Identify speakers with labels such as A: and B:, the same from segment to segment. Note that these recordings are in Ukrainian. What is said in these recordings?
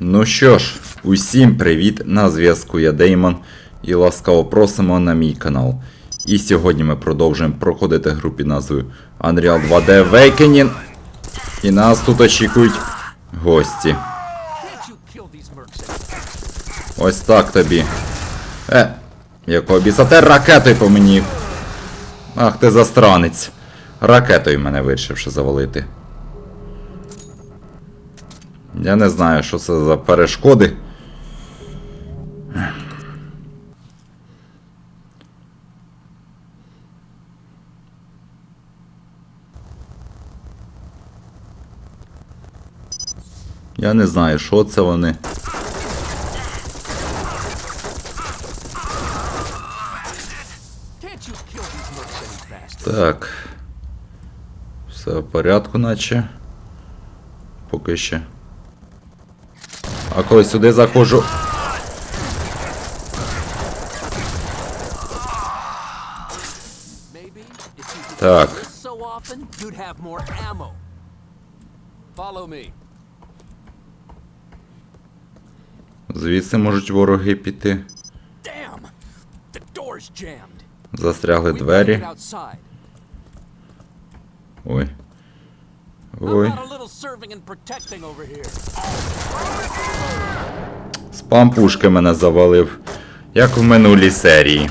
A: Ну що ж, усім привіт! На зв'язку я Деймон і ласкаво просимо на мій канал. І сьогодні ми продовжуємо проходити гру під назвою Unreal 2D Awakening. І нас тут очікують гості. Ось так тобі. Е, якого біса ти ракетою по мені. Ах ти застранець. Ракетою мене вирішивши завалити. Я не знаю, що це за перешкоди. Я не знаю, що це вони. Так. Все в порядку, наче. Поки ще. А коли сюди заходжу. Так. Звідси можуть вороги піти. Застрягли двері. Ой. Ой. Спам пушки мене завалив. Як в минулій серії.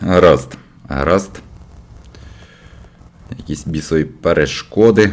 A: Гаразд. Гаразд. Якісь бісові перешкоди.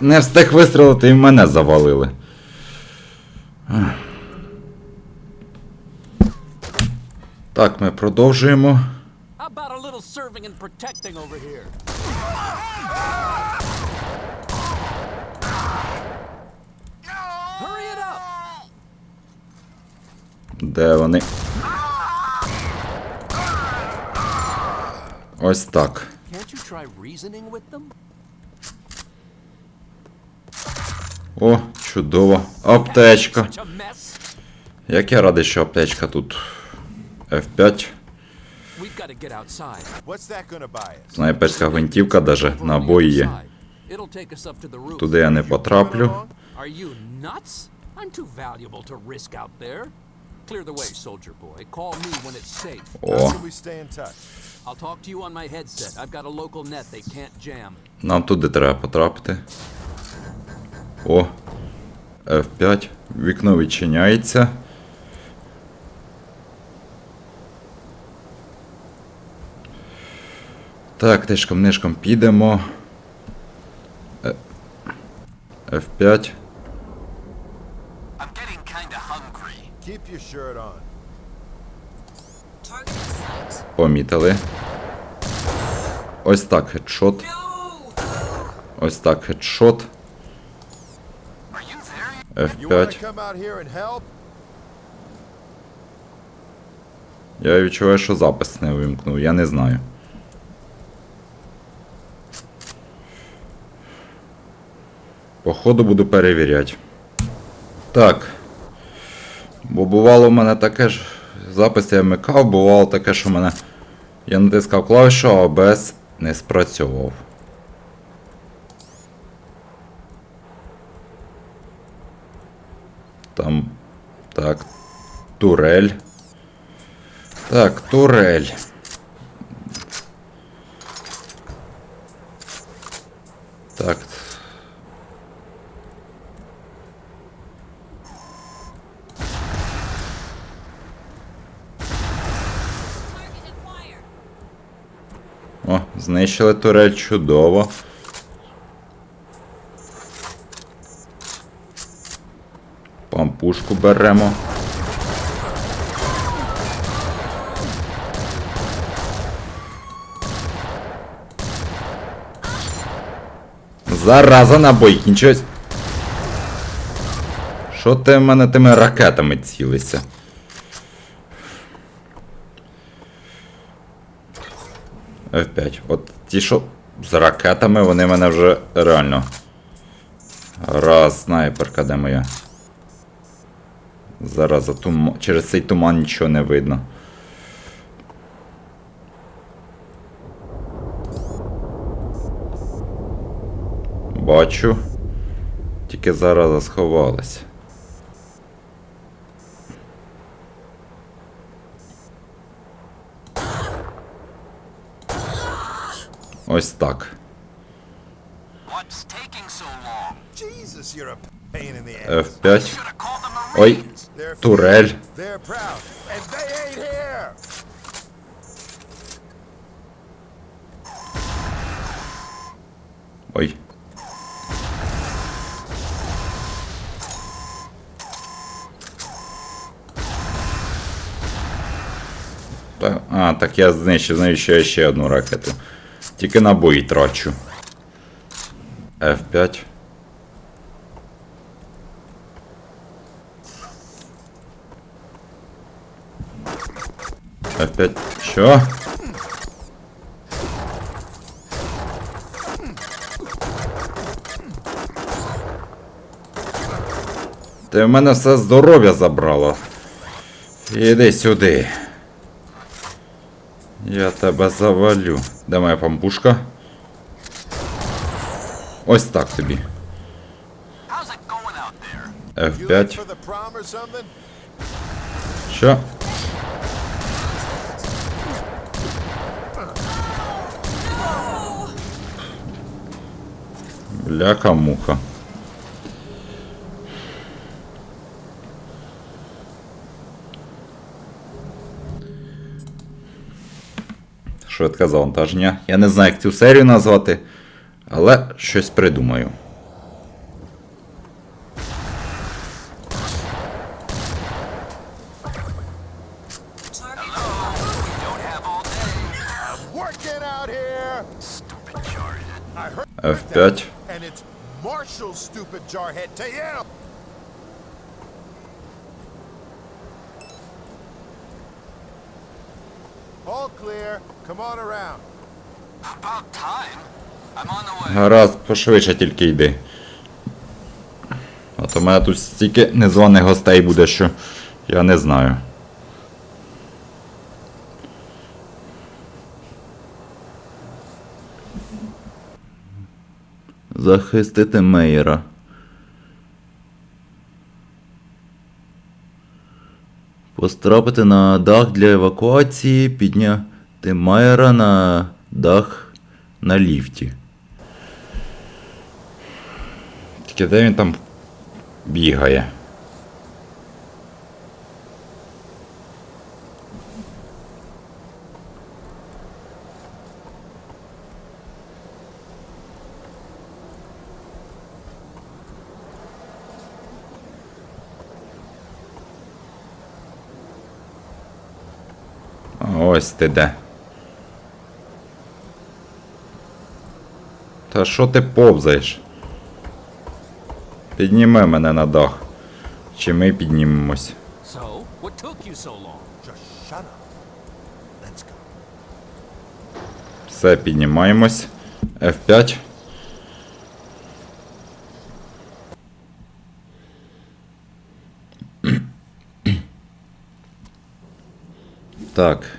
A: Не встиг вистрілити і мене завалили. Так, ми продовжуємо. Де вони? Ось так. О, чудово. Аптечка. Як я радий, що аптечка тут. F5.
B: We've got to get outside.
C: What's that gonna buy us?
A: Снайперська гвинтівка, даже набої є. Туди я не потраплю. О, нам туди треба потрапити. О. F5. Вікно відчиняється. Так, тишком нишком підемо. Е, F5.
B: I'm getting kinda hungry.
C: Keep your shirt on.
A: Помітили. Ось так хедшот. Ось так хедшот.
B: Are you there?
C: You wanna
A: F5.
C: come out here and help?
A: Я відчуваю, що запис не вимкнув, я не знаю. Походу буду перевіряти. Так. Бо бувало в мене таке ж. Запис я вмикав, бувало таке, що в мене. Я натискав клавішу, а ОБС не спрацьовував. Там. Так. Турель. Так, турель. Так. О, знищили турель чудово. Пампушку беремо. Зараза набой кінчилась. Що ти в мене тими ракетами цілися? F5. От ті, що з ракетами, вони мене вже реально. Раз, снайперка, де моя. Зараз за тум... через цей туман нічого не видно. Бачу. Тільки зараз сховалась. Ось так.
D: What's taking so long?
C: Jesus, you're a pain in the ass.
A: F5.
D: Should have called the
A: Ой, турель. Ой. А, так я знищив, знаю, я ще одну ракету. Тільки набої трачу. F5. F5. Що? Ти в мене все здоров'я забрало. Іди сюди. Я тебе завалю. Де моя пампушка? Ось так тобі.
C: Look
A: F5.
C: for the prom or something?
A: Що? Бляха-муха. Швидке завантаження. Я не знаю, як цю серію назвати, але щось придумаю.
D: Don't have all day.
C: Working out here.
D: Stupid jarhead.
C: I heard
A: F5.
C: Marshall's stupid jarhead to you. All clear. Come on around.
D: About time. I'm on the way.
A: Гаразд, пошвидше тільки йди. А то в мене тут стільки незваних гостей буде, що я не знаю. Захистити Мейера. Пострапити на дах для евакуації, підняти Майера на дах на ліфті. Тільки де він там бігає? А, Ось ти де. Та що ти повзаєш? Підніми мене на дах. Чи ми піднімемось? Все, піднімаємось. F5. Так,